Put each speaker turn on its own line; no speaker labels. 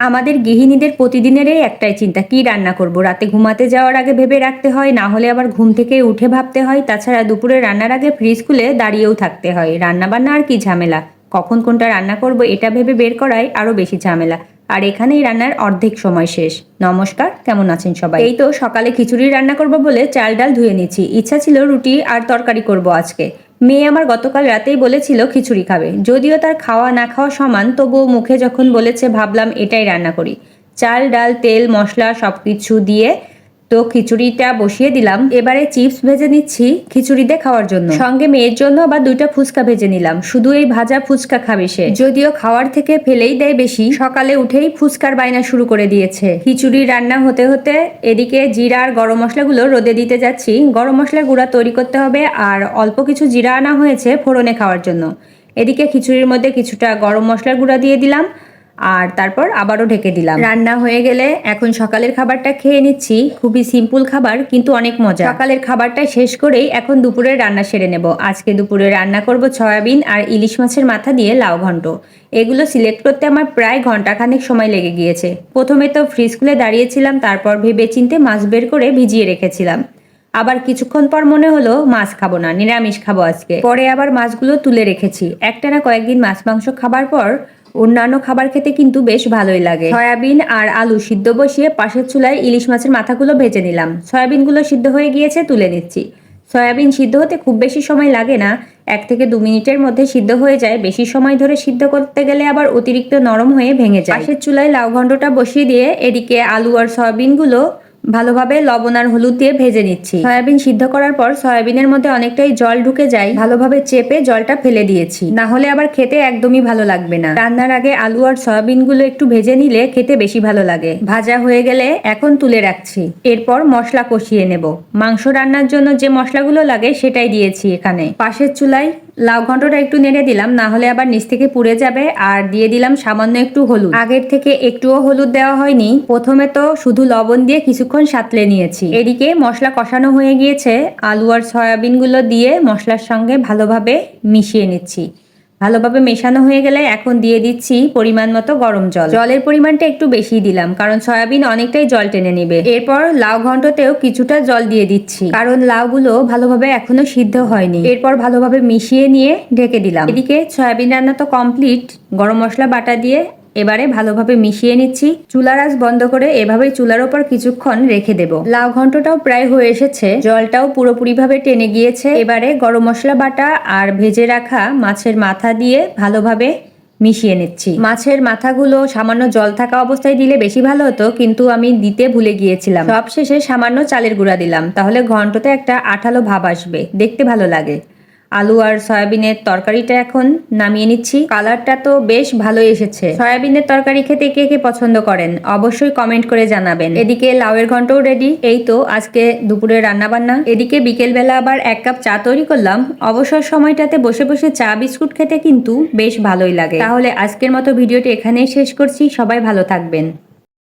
আমাদের গৃহিণীদের প্রতিদিনেরই একটাই চিন্তা, কি রান্না করব? রাতে ঘুমাতে যাওয়ার আগে ভেবে রাখতে হয়, না হলে আবার ঘুম থেকে উঠে ভাবতে হয়, তাছাড়া দুপুরে রান্নার আগে ফ্রিজ খুলে দাঁড়িয়েও থাকতে হয়। রান্না বান্না আর কি ঝামেলা? কখন কোনটা রান্না করব এটা ভেবে বের করাই আরও বেশি ঝামেলা। আর এখানেই রান্নার অর্ধেক সময় শেষ। নমস্কার, কেমন আছেন সবাই? এই তো সকালে খিচুড়ি রান্না করব বলে চাল ডাল ধুয়ে নিচ্ছি। ইচ্ছা ছিল রুটি আর তরকারি করব আজকে। মেয়ে আমার গতকাল রাতেই বলেছিল খিচুড়ি খাবে। যদিও তার খাওয়া না খাওয়া সমান, তবুও মুখে যখন বলেছে, ভাবলাম এটাই রান্না করি। চাল, ডাল, তেল, মশলা সব কিছু দিয়ে তো খিচুড়িটা বসিয়ে দিলাম। এবারে চিপস ভেজে নিচ্ছি খিচুড়িতে খাওয়ার জন্য। সঙ্গে মেয়ের জন্য আবার দুইটা ফুচকা ভেজে নিলাম। শুধু এই ভাজা ফুচকা খাবে সে। যদিও খাওয়ার থেকে ফেলেই দেয় বেশি, সকালে উঠেই ফুচকার বায়না শুরু করে দিয়েছে। খিচুড়ি রান্না হতে হতে এদিকে জিরা আর গরম মশলাগুলো রোদে দিতে যাচ্ছি। গরম মশলার গুঁড়া তৈরি করতে হবে আর অল্প কিছু জিরা আনা হয়েছে ফোড়নে খাওয়ার জন্য। এদিকে খিচুড়ির মধ্যে কিছুটা গরম মশলার গুঁড়া দিয়ে দিলাম। আর তারপর আবারও ঢেকে দিলাম। রান্না হয়ে গেলে এখন সকালের খাবারটা খেয়ে নিচ্ছি। খুবই সিম্পল খাবার, কিন্তু অনেক মজা সকালের খাবারটা শেষ করেই এখন দুপুরে রান্না সেরে নেব। আজকে দুপুরে রান্না করব সয়াবিন আর ইলিশ মাছের মাথা দিয়ে লাউ ঘন্ট। এগুলো সিলেক্ট করতে আমার প্রায় ঘন্টাখানেক সময় লেগে গিয়েছে। প্রথমে তো ফ্রিজ খুলে দাঁড়িয়েছিলাম, তারপর ভেবে চিনতে মাছ বের করে ভিজিয়ে রেখেছিলাম। আবার কিছুক্ষণ পর মনে হলো, মাছ খাব না, নিরামিষ খাব আজকে। পরে আবার মাছগুলো তুলে রেখেছি। একটানা কয়েকদিন মাছ মাংস খাবার পর অন্যান্য খাবার খেতে কিন্তু বেশ ভালোই লাগে। সয়াবিন আর আলু সিদ্ধ বসিয়ে পাশের চুলায় ইলিশ মাছের মাথাগুলো ভেজে নিলাম। সয়াবিনগুলো সিদ্ধ হয়ে গিয়েছে, তুলে নিচ্ছি। সয়াবিন সিদ্ধ হতে খুব বেশি সময় লাগে না। এক থেকে দু মিনিটের মধ্যে সিদ্ধ হয়ে যায়। বেশি সময় ধরে সিদ্ধ করতে গেলে আবার অতিরিক্ত নরম হয়ে ভেঙে যায়। পাশের চুলায় লাউ ঘন্টটা বসিয়ে দিয়ে এদিকে আলু আর সয়াবিনগুলো ভালোভাবে লবণ আর হলুদ দিয়ে ভেজে নিচ্ছি। সয়াবিন সিদ্ধ করার পর সয়াবিনের মধ্যে অনেকটাই জল ঢুকে যায়, ভালোভাবে চেপে জলটা ফেলে দিয়েছি। না হলে আবার খেতে একদমই ভালো লাগবে না। রান্নার আগে আলু আর সয়াবিনগুলো একটু ভেজে নিলে খেতে বেশি ভালো লাগে। ভাজা হয়ে গেলে এখন তুলে রাখছি। এরপর মশলা কষিয়ে নেব। মাংস রান্নার জন্য যে মশলাগুলো লাগে সেটাই দিয়েছি এখানে। পাশের চুলায় লাউ ঘন্টটা একটু নেড়ে দিলাম, না হলে আবার নিচ থেকে পুড়ে যাবে। আর দিয়ে দিলাম সামান্য একটু হলুদ। আগের থেকে একটুও হলুদ দেওয়া হয়নি। প্রথমে তো শুধু লবণ দিয়ে কিছুক্ষণ সাতলে নিয়েছি। এদিকে মশলা কষানো হয়ে গিয়েছে। আলু আর সয়াবিনগুলো দিয়ে মশলার সঙ্গে ভালোভাবে মিশিয়ে নিচ্ছি। ভালোভাবে মেশানো হয়ে গেলে এখন দিয়ে দিচ্ছি পরিমাণ মতো গরম জল। জলের পরিমাণটা একটু বেশি দিলাম, কারণ সয়াবিন অনেকটাই জল টেনে নিবে। এরপর লাউ ঘন্টতেও কিছুটা জল দিয়ে দিচ্ছি, কারণ লাউগুলো ভালোভাবে এখনও সিদ্ধ হয়নি। এরপর ভালোভাবে মিশিয়ে নিয়ে ঢেকে দিলাম। এদিকে সয়াবিন রান্না তো কমপ্লিট গরম মশলা বাটা দিয়ে এবারে ভালোভাবে মিশিয়ে নিচ্ছি। চুলার আঁচ বন্ধ করে এভাবে চুলার ওপর কিছুক্ষণ রেখে দেব। লাউ ঘন্টটাও প্রায় হয়ে এসেছে। জলটাও পুরোপুরি ভাবে টেনে গিয়েছে। এবারে গরম মশলা, বাটা আর ভেজে রাখা মাছের মাথা দিয়ে ভালোভাবে মিশিয়ে নিচ্ছি। মাছের মাথাগুলো সামান্য জল থাকা অবস্থায় দিলে বেশি ভালো হতো, কিন্তু আমি দিতে ভুলে গিয়েছিলাম। সব শেষে সামান্য চালের গুঁড়া দিলাম। তাহলে ঘন্টতে একটা আঠালো ভাব আসবে। দেখতে ভালো লাগে। আলু আর সয়াবিনের তরকারিটা এখন নামিয়ে নিচ্ছি। কালারটা তো বেশ ভালো এসেছে। সয়াবিনের তরকারি খেতে কে কে পছন্দ করেন? অবশ্যই কমেন্ট করে জানাবেন। এদিকে লাউয়ের ঘন্টও রেডি এই তো আজকে দুপুরে রান্না বান্না এদিকে বিকেল বেলা আবার এক কাপ চা তৈরি করলাম। অবসর সময়টাতে বসে বসে চা, বিস্কুট খেতে কিন্তু বেশ ভালোই লাগে। তাহলে আজকের মতো ভিডিওটি এখানেই শেষ করছি। সবাই ভালো থাকবেন।